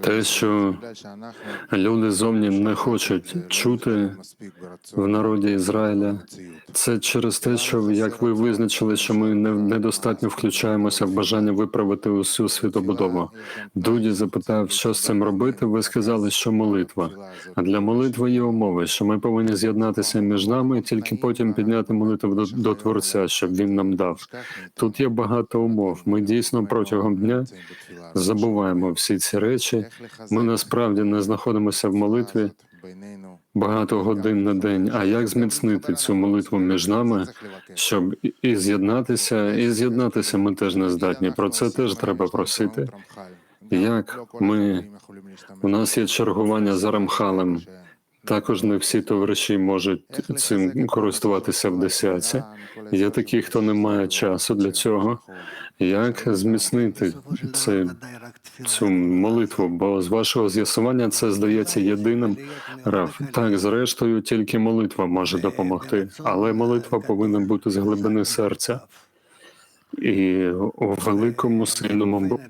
Те, що люди зовні не хочуть чути в народі Ізраїля, це через те, що як ви визначили, що ми недостатньо включаємося в бажання виправити усю світобудову. Дуді запитав, що з цим робити. Ви сказали, що молитва. А для молитви є умови, що ми повинні з'єднатися між нами і тільки потім підняти молитву до, до Творця, щоб він нам дав. Тут є багато умов. Ми дійсно протягом дня забуваємо всі ці речі. Ми насправді не знаходимося в молитві багато годин на день. А як зміцнити цю молитву між нами, щоб і- з'єднатися, і з'єднатися ми теж не здатні. Про це теж треба просити. Як ми у нас є чергування за Рамхалем. Також не всі товариші можуть цим користуватися в десятці. Є такі, хто не має часу для цього. Як зміцнити це, цю молитву, бо з вашого з'ясування це здається єдиним Раф. Так, зрештою, тільки молитва може допомогти, але молитва повинна бути з глибини серця і у великому сильному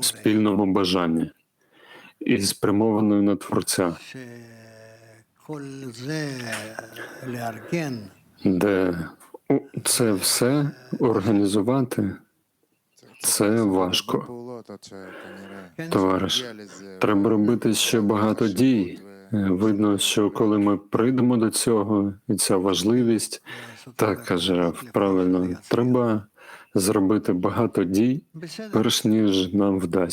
спільному бажанні і спрямованою на творця. Де це все організувати це важко. Товариш, треба робити ще багато дій. Е, видно, що коли ми прийдемо до цього, і ця важливість, так каже Раф, правильно, треба зробити багато дій, перш ніж нам вдасться.